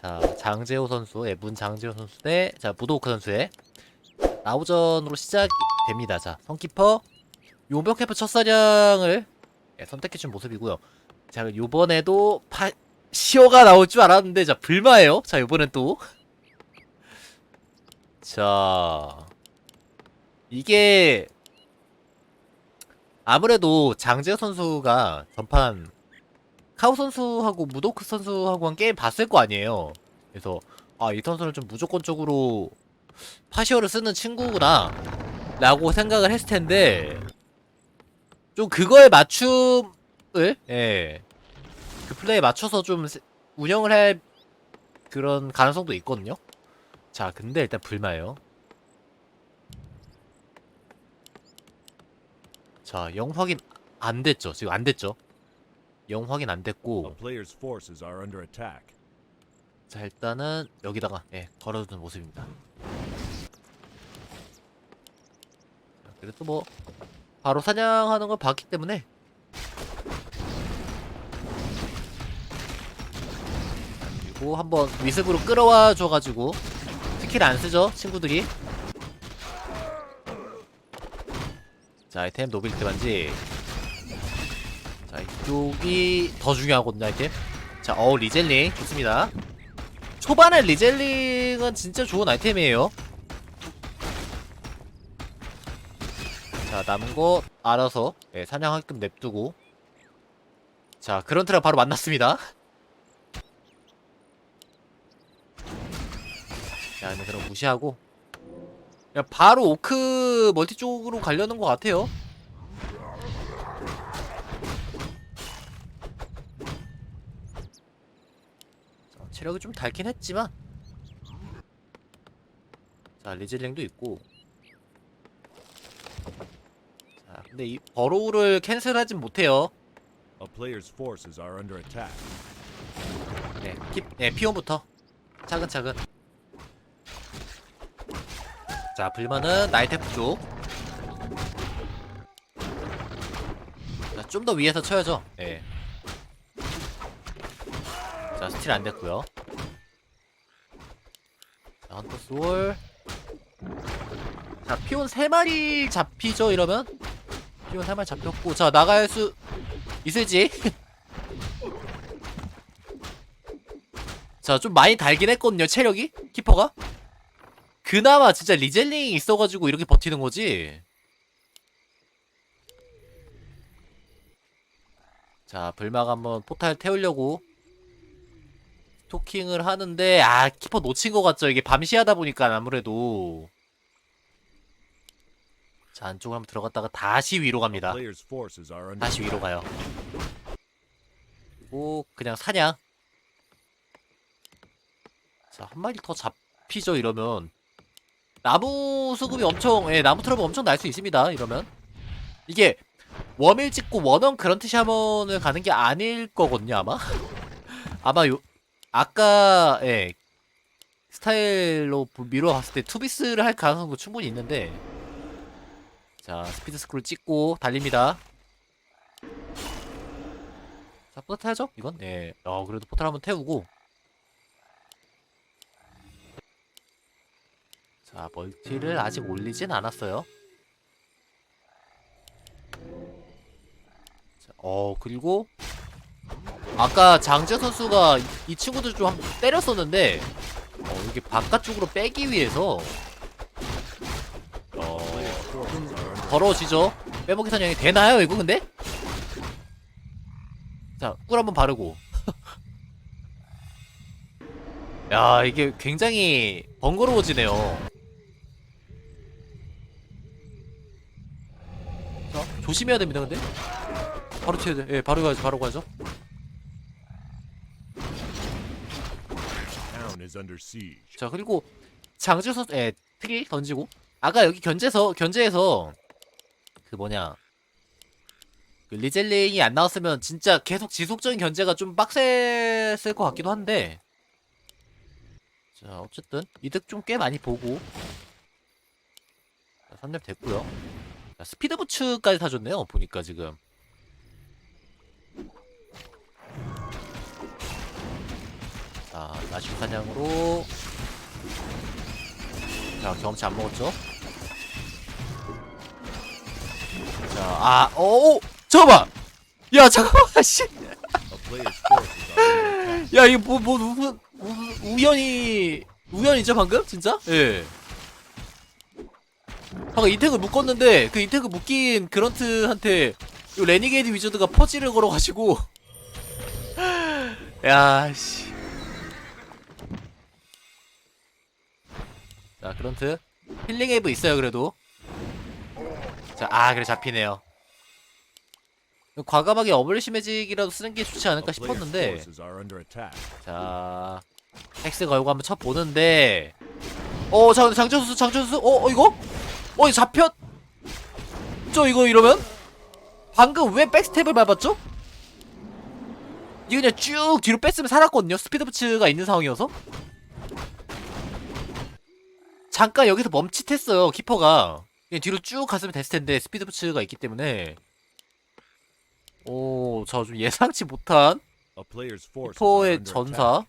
자, 장재호 선수, 예, 문 장재호 선수 대, 자, 무도크 선수의 라우전으로 시작됩니다. 자, 선키퍼, 용병 캠프 첫 사냥을 예, 선택해준 모습이고요. 자, 요번에도 파, 시오가 나올 줄 알았는데, 자, 불마예요. 자, 요번엔 또. 자, 이게, 아무래도 장재호 선수가 전판 카우 선수하고 무도크 선수하고 한 게임 봤을 거 아니에요. 그래서 아 이 선수는 좀 무조건적으로 파시어를 쓰는 친구구나 라고 생각을 했을 텐데 좀 그거에 맞춤을 예. 그 플레이에 맞춰서 좀 세- 운영을 할 그런 가능성도 있거든요. 자, 근데 일단 불마예요. 자, 영 확인 안 됐죠. 지금 안 됐죠. 영 확인 안 됐고. 자 일단은 여기다가 예 걸어두는 모습입니다. 자, 그래도 뭐 바로 사냥하는 걸 봤기 때문에. 자, 그리고 한번 위습으로 끌어와 줘가지고 스킬 안 쓰죠 친구들이? 자 아이템 노빌트 반지. 자 이쪽이 더 중요하거든요 아이템 자, 어 리젤링 좋습니다. 초반에 리젤링은 진짜 좋은 아이템이에요. 자, 남은 거 알아서 예, 사냥하게끔 냅두고 자, 그런트랑 바로 만났습니다. 자, 그럼 무시하고 그냥 바로 오크 멀티 쪽으로 가려는 것 같아요. 체력이 좀 닳긴 했지만. 자 리즐링도 있고. 자 근데 이 버로우를 캔슬하진 못해요. A player's forces are under attack. 네, 키, 네 피온부터. 차근차근. 자 불만은 나이테프 쪽. 자, 좀더 위에서 쳐야죠. 네. 자 스틸 안 됐고요 자 헌터 스월 자 피온 3마리 잡히죠 이러면 피온 3마리 잡혔고 자 나갈 수 있을지 자, 좀 많이 달긴 했거든요, 체력이? 키퍼가? 그나마 진짜 리젤링이 있어가지고 이렇게 버티는 거지. 자, 불막 한번 포탈 태우려고 스 토킹을 하는데, 아, 키퍼 놓친 것 같죠? 이게 밤시하다 보니까 아무래도. 자, 안쪽으로 한번 들어갔다가 다시 위로 갑니다. 다시 위로 가요. 그리고 그냥 사냥. 자, 한 마리 더 잡히죠, 이러면. 나무 수급이 엄청, 예, 나무 트러블 엄청 날 수 있습니다, 이러면. 이게, 웜일 찍고 원원 그런트 샤먼을 가는 게 아닐 거거든요, 아마. 아마 요, 아까, 예, 스타일로 미뤄봤을 때 투비스를 할 가능성도 충분히 있는데. 자, 스피드 스크롤 찍고 달립니다. 자, 포탈 타야죠? 이건? 네. 어, 그래도 포탈 한번 태우고. 자, 멀티를 아직 올리진 않았어요. 자, 어, 그리고 아까 장재 선수가 이, 이 친구들 좀 한번 때렸었는데 어, 이게 바깥쪽으로 빼기 위해서 어, under 더러워지죠? 빼먹기 사냥이 되나요, 이거 근데? 자, 꿀 한번 바르고. 야, 이게 굉장히 번거로워지네요. 자, 조심해야 됩니다, 근데. 바로 튀어야 돼. 예, 바로 가야죠, 바로 가야죠. town is under siege. 자, 그리고 장지 선수, 예, 트리 던지고. 아까 여기 견제서, 견제에서, 그 뭐냐. 그 리젤링이 안 나왔으면 진짜 계속 지속적인 견제가 좀 빡셌을 것 같기도 한데. 자, 어쨌든, 이득 좀 꽤 많이 보고. 자, 3렙 됐고요 자, 스피드 부츠까지 사줬네요, 보니까 지금. 자, 라식 사냥으로 자 경험치 안 먹었죠 자 아 오 잠깐만 야 잠깐만 씨 A player's forces are under attack. 야 이거 뭐뭐 우, 우, 우연히 우연이죠 방금 진짜? 예. 방금 이택을 묶었는데 그 이택을 묶인 그런트한테 이 레니게이드 위저드가 퍼지를 걸어가지고 야 씨. 자 그런트 힐링 웨이브 있어요 그래도. 자아 그래 잡히네요. 과감하게 어블리시 매직이라도 쓰는 게 좋지 않을까 싶었는데. 자 텍스 걸고 한번 쳐보는데 어 자, 장전수 장전수 어, 어 이거? 어 이거 잡혔 저 이거 이러면? 방금 왜 백스텝을 밟았죠? 이거 그냥 쭉 뒤로 뺐으면 살았거든요 스피드 부츠가 있는 상황이어서 잠깐 여기서 멈칫했어요 키퍼가. 그냥 뒤로 쭉 갔으면 됐을 텐데 스피드 부츠가 있기 때문에. 오저 좀 예상치 못한 키퍼의. 전사.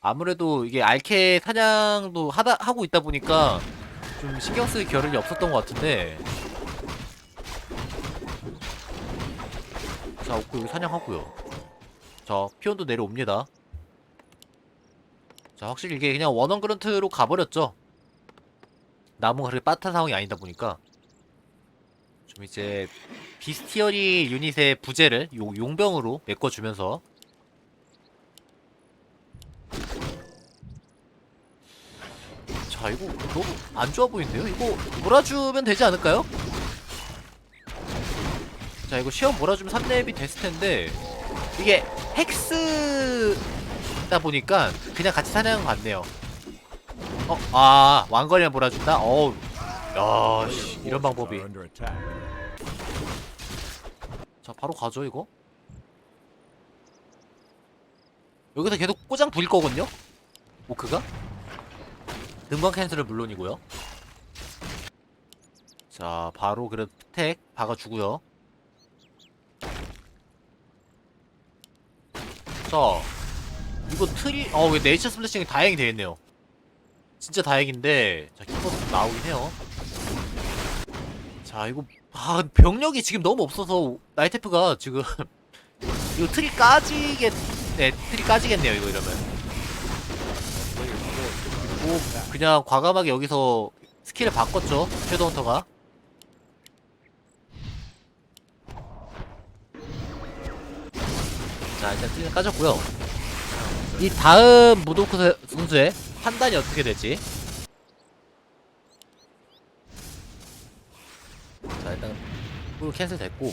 아무래도 이게 알케 사냥도 하다 하고 있다 보니까 좀 신경 쓸 겨를이 없었던 것 같은데. 자 오고 여기 사냥하고요. 자 피온도 내려옵니다 자 확실히 이게 그냥 원원 그런트로 가버렸죠 나무가 그렇게 빠듯한 상황이 아니다 보니까 좀 이제 비스티어리 유닛의 부재를 요 용병으로 메꿔주면서 자 이거 너무 안 좋아 보이는데요? 이거 몰아주면 되지 않을까요? 자 이거 시험 몰아주면 3렙이 됐을 텐데 이게 헥스 다 보니까 그냥 같이 사냥 같네요 어? 아 왕거리만 몰아준다? 어우 야 씨, 이런 방법이. 자 바로 가죠 이거 여기서 계속 꼬장 부릴 거거든요 오크가 등광 캔슬은 물론이고요 자 바로 그래 택 박아주고요 자 이거 트리 어왜 네이처 스플래싱이 다행히 되겠네요. 진짜 다행인데 자 키퍼도 나오긴 해요. 자 이거 아 병력이 지금 너무 없어서 나이테프가 지금 이거 트리 까지겠 네 트리 까지겠네요 이거 이러면. 뭐. 그냥 과감하게 여기서 스킬을 바꿨죠 섀도우 헌터가. 자 일단 트리는 까졌고요 이 다음 무도크 세- 선수의 판단이 어떻게 될지. 자 일단 풀 캔슬 됐고.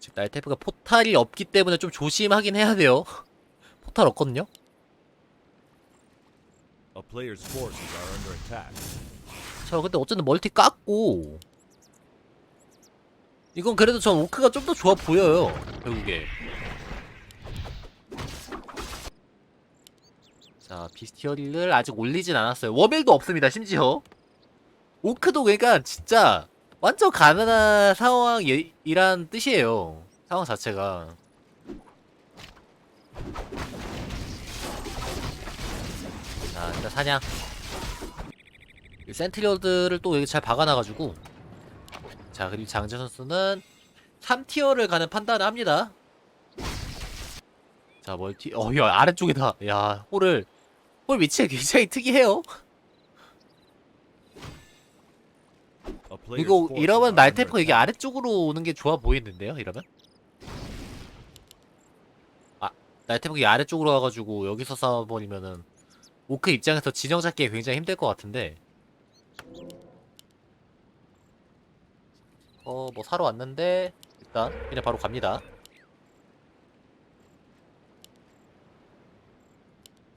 지금 날테프가 포탈이 없기 때문에 좀 조심하긴 해야 돼요. 포탈 없거든요. 자 근데 어쨌든 멀티 깠고. 이건 그래도 전 오크가 좀 더 좋아 보여요 결국에 자 비스티어리를 아직 올리진 않았어요. 워벨도 없습니다 심지어. 오크도 그러니까 진짜 완전 가난한 상황이란 뜻이에요. 상황 자체가. 자 일단 사냥. 이 센트리얼들을 또 여기 잘 박아놔가지고. 자 그리고 장재 선수는 3티어를 가는 판단을 합니다. 자 멀티 어야 아래쪽에다. 야 홀을 홀 위치가 굉장히 특이해요. 이거 이러면 말테프 이게. 아래쪽으로 오는 게 좋아 보이는데요 이러면? 아 말테프 이 아래쪽으로 와가지고 여기서 싸워버리면은 오크 입장에서 진영 잡기 굉장히 힘들 것 같은데. 어 뭐 사러 왔는데 일단 그냥 바로 갑니다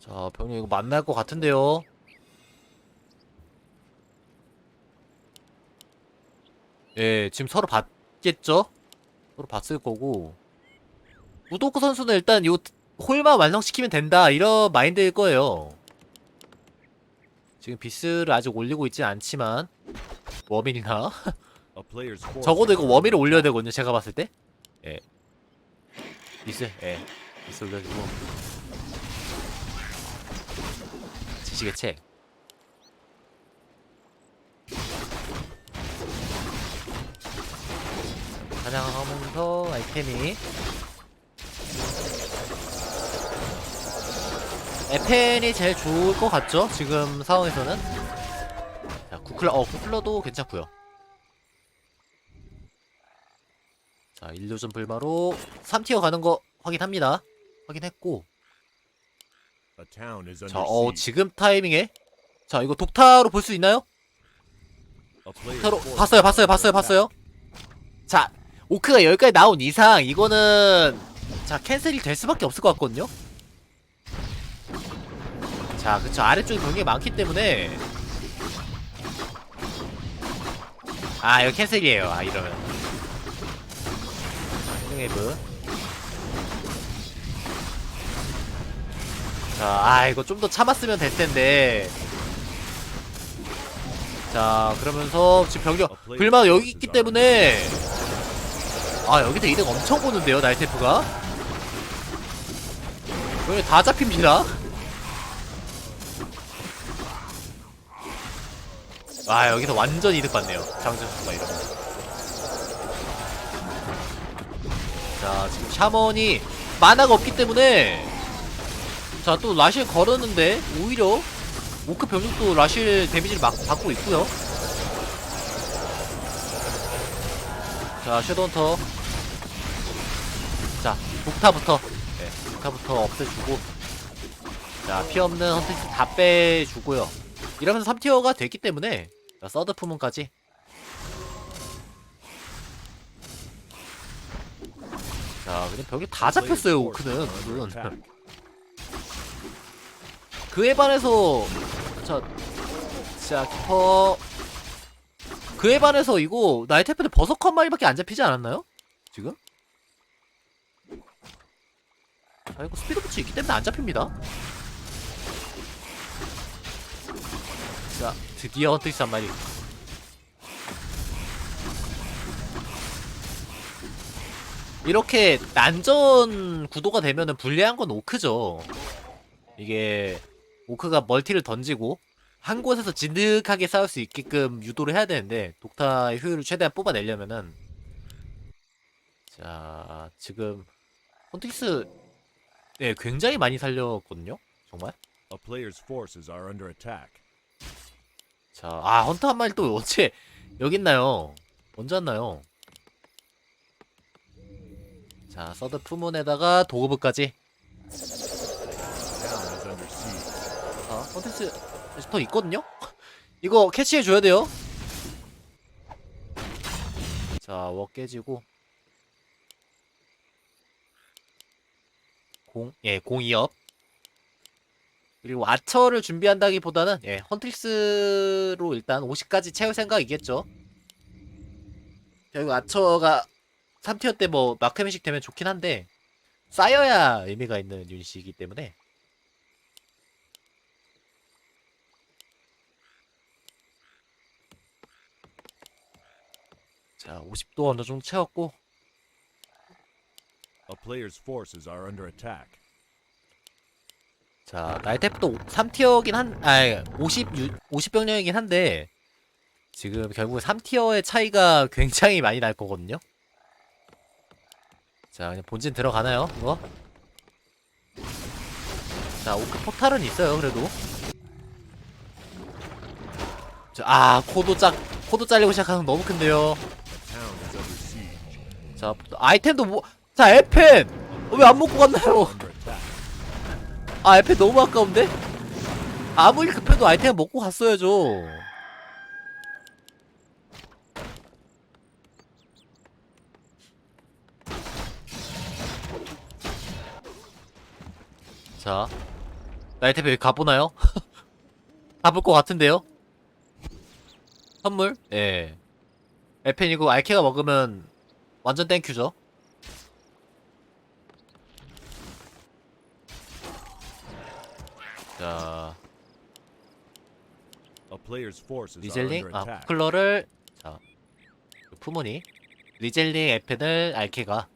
자 병력 이거 만날 것 같은데요 예, 지금 서로 봤겠죠? 서로 봤을 거고. 무도크 선수는 일단 요 홀만 완성시키면 된다 이런 마인드일 거예요. 지금 비스를 아직 올리고 있진 않지만 forces 적어도 이거 under 올려야. 되거든요. 제가 봤을 때. 예. 비스. 예. 미스 올려주고 지식의 책 사냥하면서 아이템이. 에펜이 제일 좋을 것 같죠? 지금 상황에서는? 자 구클러 어 구클러도 괜찮고요. 자 일루전 불마로 3티어 가는 거 확인합니다. 확인했고 A town is under 자 어. 지금 타이밍에? 자 이거 독타로 볼 수 있나요? Forces 봤어요 봤어요 봤어요. 봤어요. 자 오크가 여기까지 나온 이상 이거는 자 캔슬이 될 수밖에 없을 것 같거든요? 자 그쵸. 아래쪽에 경기가 많기 때문에. 아 이거 캔슬이에요. 아 이러면. 힐링웨이브 자 아 이거 좀 더 참았으면 됐텐데. 자 그러면서 지금 병력 불만 여기 있기 때문에. 아 여기서 이득 엄청 보는데요 나이테프가? 여기 다 잡힙니다. 아 여기서 완전 이득 받네요. 장준수가 이러면. 자 지금 샤먼이 만화가 없기 때문에 자 또 라실 걸었는데 오히려 오크 병력도 라실 데미지를 막 받고 있고요. 자 섀도헌터. 자 독타부터. 네 독타부터 없애주고. 자 피없는 헌트스 다 빼주고요. 이러면서 3티어가 됐기 때문에 자, 서드 품문까지. 자 그냥 벽이 다 잡혔어요 오크는. 물론. 그에 반해서 자, 자 키퍼 그에 반해서 이거 나이테프는 버섯 한 마리밖에 안 잡히지 않았나요? 지금? 자 이거 스피드 부츠 있기 때문에 안 잡힙니다 자 드디어 헌트리스 한 마리 이렇게 난전 구도가 되면은 불리한 건 오크죠 이게 오크가 멀티를 던지고 한 곳에서 진득하게 싸울 수 있게끔 유도를 해야 되는데 독타의 효율을 최대한 뽑아내려면은 자 지금 콘틱스 네 굉장히 많이 살렸거든요 정말. A player's forces are under attack. 자아 헌터 한 마리 또 언제 여기 있나요? 언제 왔나요? 자 서드 푸문에다가 도구부까지 컨텐츠 더 있거든요? 이거 캐치해줘야 돼요. 자, 워 깨지고. 공, 예, 공 2업. 그리고 아처를 준비한다기보다는, 예, 헌트리스로 일단 50까지 채울 생각이겠죠. 결국 아처가 3티어 때 뭐, 마크메식 되면 좋긴 한데, 쌓여야 의미가 있는 유닛이기 때문에, 자, 50도 어느 정도 채웠고, A player's forces are under attack. 자, 나이테프도 3티어긴 한, 아, 50, 50병력이긴 한데, 지금 결국 3티어의 차이가 굉장히 많이 날 거거든요? 자, 그냥 본진 들어가나요, 이거? 자, 오크 포탈은 있어요, 그래도. 자, 아, 코도 짝, 코도 잘리고 시작하는 거 너무 큰데요. 자, 아이템도 뭐, 자, 에펜! 왜 안 먹고 갔나요? 아 에페 너무 아까운데? 아무리 급해도 아이템 먹고 갔어야죠 자 나이템 여기 가보나요? 가볼 것 같은데요? 선물? 예 에펜이고 알케가 먹으면 완전 땡큐죠? 자. 리젤링? 아. 쿠클러를 자. 푸모니. 리젤링 에펜을 알케가.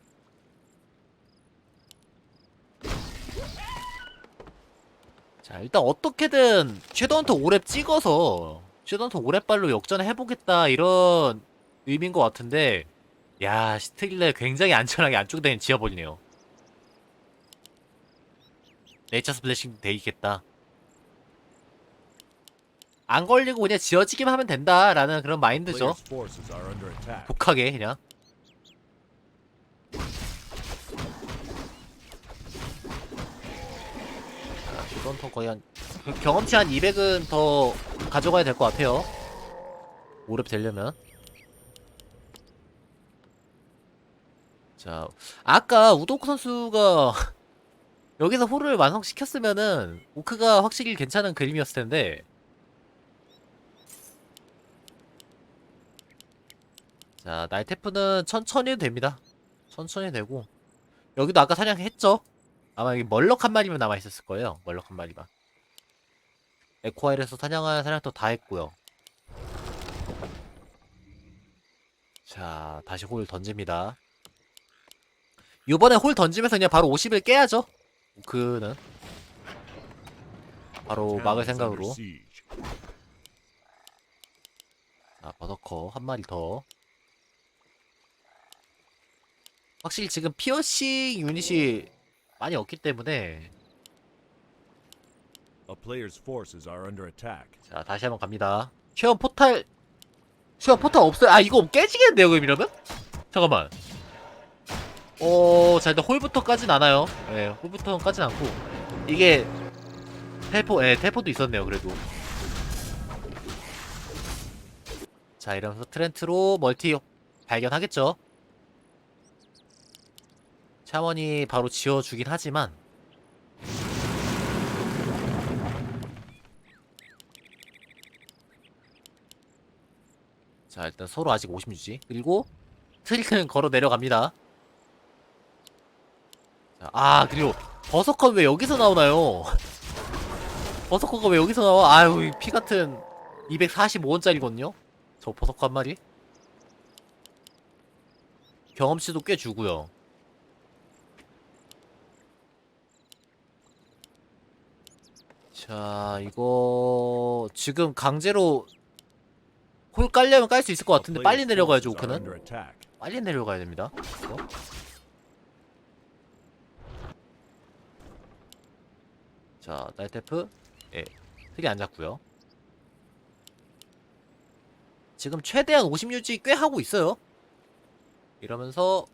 자 일단 어떻게든 섀도헌터 5렙 찍어서 섀도헌터 5렙발로 역전해보겠다 이런 의미인 것 같은데 야 스틸레 굉장히 안전하게 안쪽에 지어버리네요. 네이처스 블레싱 돼 있겠다. 안 걸리고 그냥 지어지기만 하면 된다라는 그런 마인드죠. 독하게 그냥. 자, 섀도헌터 거의 한그 경험치 한 200은 더 가져가야 될 것 같아요. 5렙 되려면 자 아까 우도크 선수가 여기서 홀을 완성시켰으면은 오크가 확실히 괜찮은 그림이었을 텐데. 자 날테프는 천천히 해도 됩니다. 천천히 되고. 여기도 아까 사냥했죠? 아마 여기 멀럭 한 마리만 남아있었을 거예요 멀럭 한 마리만. 에코아일에서 사냥한 사냥도 다 했고요. 자 다시 홀 던집니다 이번에 홀 던지면서 그냥 바로 50을 깨야죠. 그는. 바로 막을 생각으로. 자 버서커 한 마리 더. 확실히 지금 피어싱 유닛이 많이 없기 때문에. 자 다시 한번 갑니다. 쉐어 포탈 쉐어 포탈 없어요? 아 이거 깨지겠는데요 그럼 이러면? 잠깐만 어 자 일단 홀부터까진 않아요. 예 홀부터까진 않고. 이게 텔포 예 텔포도 있었네요 그래도. 자 이러면서 트렌트로 멀티 발견하겠죠? 샤먼이 바로 지어주긴 하지만. 자 일단 서로 아직 50 유지. 그리고 트리크는 걸어 내려갑니다. 자, 아 그리고 버서컷 왜 여기서 나오나요? 버서컷가 왜 여기서 나와? 아유 이 피 같은 245원짜리거든요? 저 버서컷 한 마리? 경험치도 꽤 주고요. 자 이거 지금 강제로 홀 깔려면 깔 수 있을 것 같은데 player's 빨리 내려가야죠 오크는. 빨리 내려가야 됩니다. 이거. 자 나이테프. 예 틀이 안 잡고요. 지금 최대한 50유지 꽤 하고 있어요. 이러면서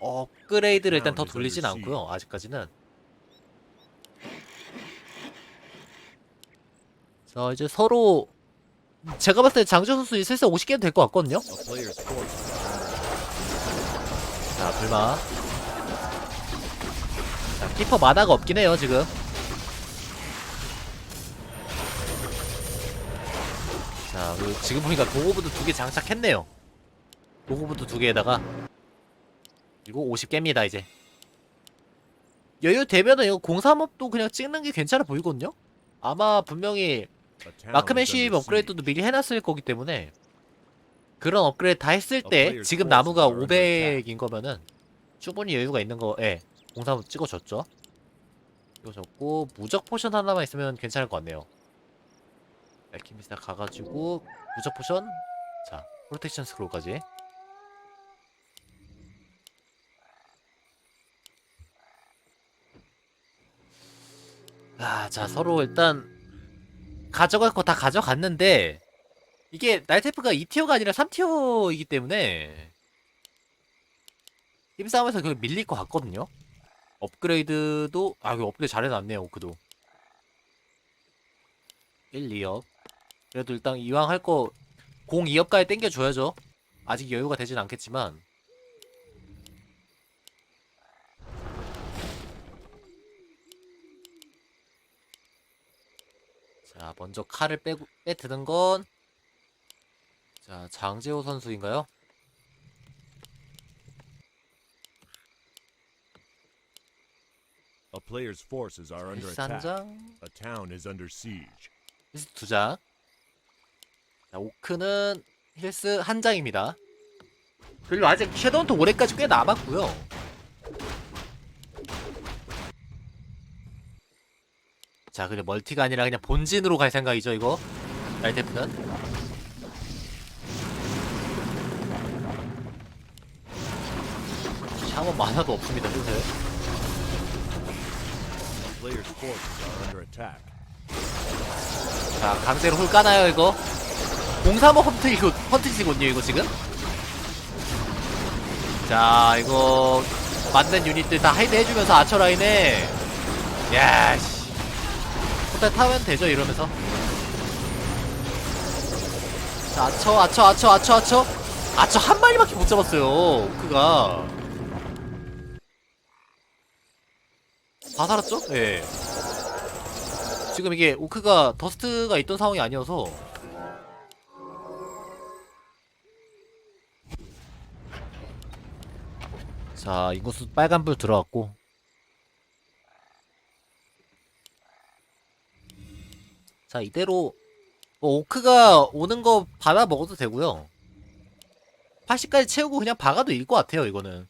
업그레이드를 일단 더 돌리진 않고요 아직까지는. 자 이제 서로 제가 봤을 때 장준 선수 슬슬 50개는 될 것 같거든요. 자, 불마. 자, 키퍼 만화가 없긴 해요, 지금. 자, 지금 보니까 도구부도 두 개 장착했네요. 도구부도 두 개에다가. 그리고 50개입니다, 이제. 여유 되면은 이거 035도 그냥 찍는 게 괜찮아 보이거든요? 아마 분명히 마크맨십 under 업그레이드도. 미리 해놨을 거기 때문에 그런 업그레이드 다 했을 때 지금 나무가 are under attack. 500인 거면은 충분히 여유가 있는 거, 예. 공사무 찍어줬죠. 찍어줬고 무적 포션 하나만 있으면 괜찮을 것 같네요. 알키미스타 가가지고 무적 포션, 자 프로텍션 스크롤까지. 아, 자 서로 일단 가져갈 거 다 가져갔는데 이게 나이테프가 2티어가 아니라 3티어이기 때문에 힘싸움에서 그 밀릴 것 같거든요. 업그레이드도 아 이거 업그레이드 잘해놨네요 오크도 1, 2업 그래도 일단 이왕 할거 0, 2업까지 땡겨줘야죠 아직 여유가 되진 않겠지만 자 먼저 칼을 빼고 빼드는 건 자, 장재호 선수인가요? A player's forces are under 힐스 한 attack. 장, A town is under siege. 힐스 두 장. 자, 오크는 힐스 한 장입니다. 그리고 아직 섀도운터 올해까지 꽤 남았고요. 자 그래 멀티가 아니라 그냥 본진으로 갈 생각이죠 이거 날테프는 샤워 만화도 없습니다 attack. 자 강제로 홀 까나요 이거 035 헌트 이거 헌트지군요 이거 지금? 자 이거 맞는 유닛들 다 하이드 해주면서 아처 라인에 야씨. 호텔 타면 되죠 이러면서? 자 아처 아처 아처 아처 아처. 아처 한 마리밖에 못 잡았어요 그가. 다 살았죠? 예. 지금 이게 오크가 더스트가 있던 상황이 아니어서 자 인구수 빨간불 들어왔고. 자 이대로 뭐 오크가 오는 거 받아 먹어도 되고요. 80까지 채우고 그냥 박아도 이길 것 같아요 이거는.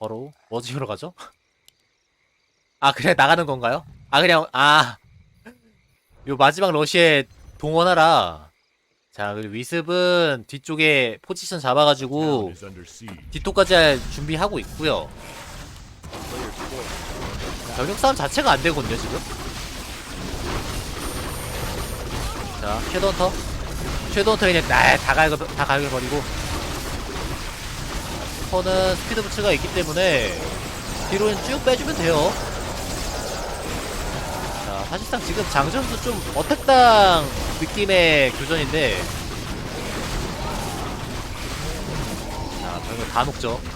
바로 뭐 지으러 가죠? 아 그래 나가는 건가요? 아 그냥 아. 요 마지막 러시에 동원하라 자 그리고 위습은 뒤쪽에 포지션 잡아가지고. 뒤쪽까지 할 준비하고 있고요. 병력 싸움 자체가 안 되거든요 지금. 자 섀도헌터. 섀도헌터 그냥 날다 갈겨 다 갈겨버리고. 퍼는 스피드 부츠가 있기 때문에 뒤로는 쭉 빼주면 돼요. 자 사실상 지금 장전도 좀 어택당 느낌의 교전인데. 자 병력 다 녹죠.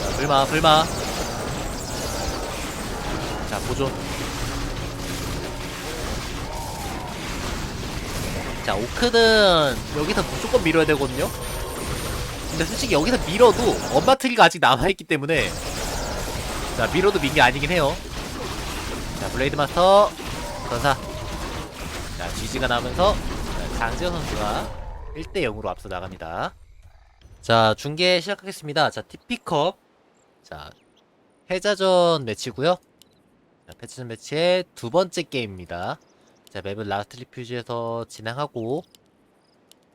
자 불마 불마. 자 보존 자 오크는 여기서 무조건 밀어야 되거든요. 근데 솔직히 여기서 밀어도 엄마 트리가 아직 남아있기 때문에. 자 밀어도 민 게 아니긴 해요 자 블레이드 마스터. 전사. 자 GG가 나오면서 자, 장지현 선수가 1대 0으로 앞서 나갑니다. 자 중계 시작하겠습니다. 자 TP컵. 자 패자전 매치고요. 자, 패자전 매치의 두 번째 게임입니다. 자 맵은 라스트 리퓨즈에서 진행하고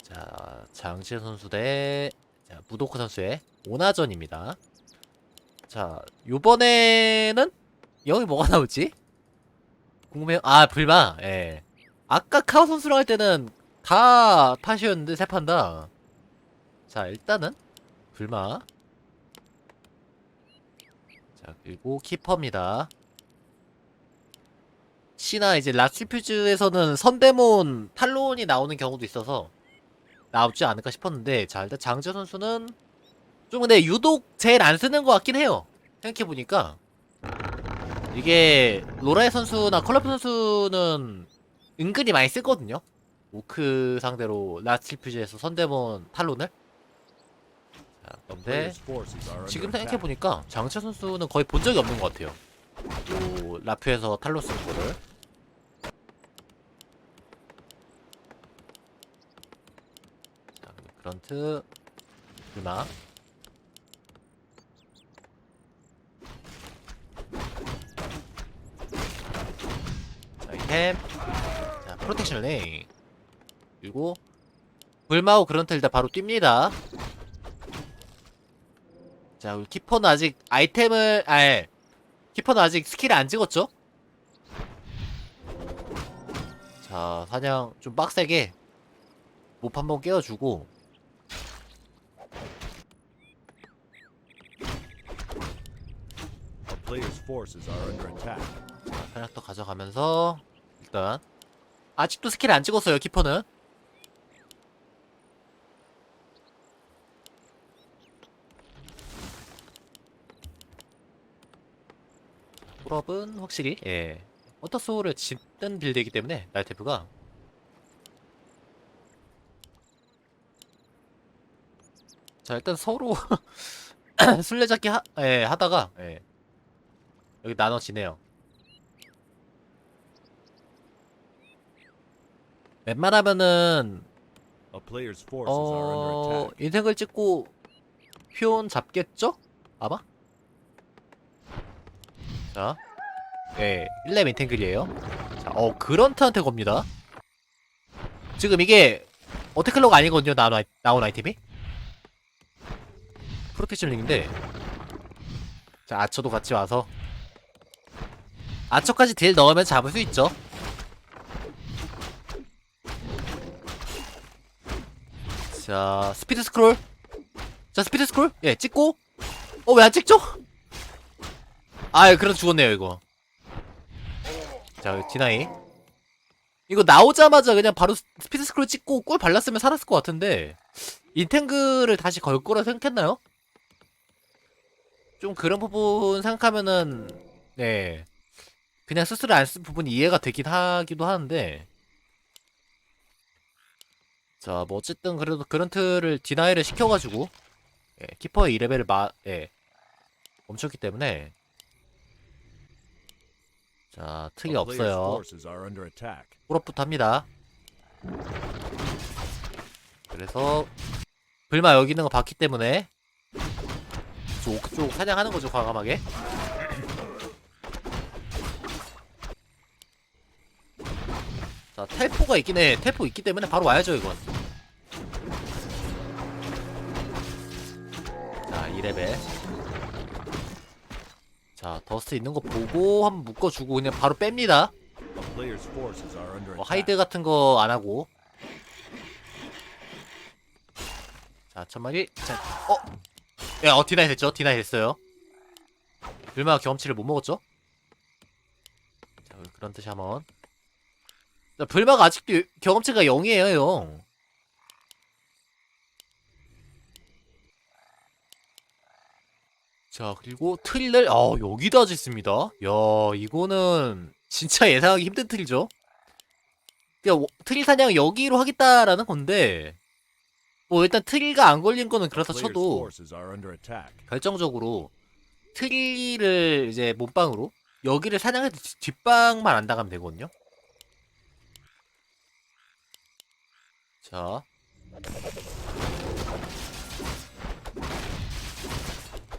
자 장지현 선수 대 자, 무도크 선수의 오나전입니다. 자 요번에는 여기 뭐가 나올지 궁금해요 아 불마. 예. 아까 카오 선수랑 할 때는 다 탓이었는데 세 판 다. 자 일단은 불마. 자 그리고 키퍼입니다. 시나 이제 라스퓨즈에서는 선데몬 탈론이 나오는 경우도 있어서 나오지 않을까 싶었는데 자 일단 장재 선수는 좀 근데 유독 제일 안 쓰는 것 같긴 해요. 생각해보니까 이게 로라의 선수나 컬러프 선수는 은근히 많이 쓰거든요 오크 상대로 라스퓨즈에서 선데몬 탈론을 자 근데 지금 attack. 생각해 보니까 장채 선수는 거의 본 적이 없는 것 같아요. 요 라프에서 탈로 쓰는 거를. 자, 그런트, 루나. 자, 이템. 자, 프로텍션 레인. 그리고, 불마우 그런트 일단 바로 뜁니다. 자, 우리 키퍼는 아직 아이템을, 아예, 키퍼는 아직 스킬을 안 찍었죠? 자, 사냥 좀 빡세게 몹 한번 깨워주고. 자, 사냥도 가져가면서, 일단, 아직도 스킬 안 찍었어요, 키퍼는. 풀업은 확실히, 예. 워터소울을 짓는 빌드이기 때문에, 날테프가. 자, 일단 서로 술래잡기 하, 예, 하다가, 예. 여기 나눠지네요. 웬만하면은 어. 인생을 찍고 휘온 잡겠죠? 아마? 자, 네, 1렙 인탱글이에요. 자, 어, 그런트한테 겁니다. 지금 이게 어테클러가 아니거든요, 나온, 아이, 나온 아이템이? 프로테ction 링인데. 자, 아처도 같이 와서. 아처까지 딜 넣으면 잡을 수 있죠. 자, 스피드 스크롤. 자, 스피드 스크롤. 예, 찍고. 어, 왜 안 찍죠? 아, 그래도 죽었네요, 이거. 자, 디나이. 이거 나오자마자 그냥 바로 스- 스피드 스크롤 찍고 꿀 발랐으면 살았을 것 같은데. 인탱글을 다시 걸 거라 생각했나요? 좀 그런 부분 생각하면은, 네. 그냥 스스로 안 쓴 부분이 이해가 되긴 하기도 하는데. 자, 뭐 어쨌든 그래도 그런트를 디나이를 시켜가지고 예, 키퍼의 2레벨을 마, 예, 멈췄기 때문에 자, 특이 없어요. 풀업부터 합니다. 그래서 불마 여기 있는 거 봤기 때문에 쪽, 그쪽 사냥하는 거죠, 과감하게. 자, 텔포가 있긴 해. 텔포 있기 때문에 바로 와야죠, 이건. 2레벨. 자, 더스트 있는 거 보고 한번 묶어주고 그냥 바로 뺍니다. 뭐. 하이드 같은 거 안 하고. 자, 천마리. 자, 어? 야, 어, 디나이 됐죠? 디나이 됐어요. 불마 경험치를 못 먹었죠? 자, 그런 뜻이 한번. 자, 불마가 아직도 경험치가 0이에요, 0. 자, 그리고 트릴을, 아, 여기다 짓습니다. 야, 이거는 진짜 예상하기 힘든 워- 트릴 사냥 여기로 하겠다라는 건데, 뭐 일단 트릴가 안 걸린 거는 그렇다 쳐도. 결정적으로 트릴을 이제 몸빵으로 여기를 사냥해도 뒷- 뒷방만 안 당하면 되거든요. 자.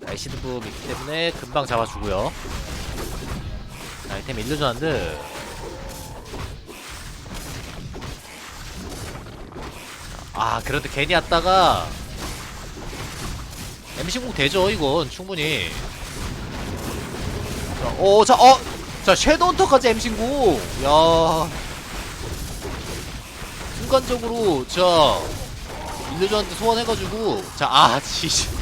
날씨드 붐 있기 때문에 금방 잡아주고요. 자, 아이템 일루전 한드. 아, 그래도 괜히 왔다가 MC0 되죠, 이건 충분히. 자, 어, 자, 어, 자, 섀도우 헌터까지 MC0. 야, 순간적으로, 자, 일루전한테 소환해가지고, 자, 아, 지지.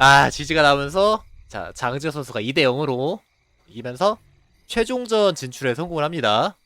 아, 지지가 나오면서, 자, 장지호 선수가 2대 0으로 이기면서 최종전 진출에 성공을 합니다.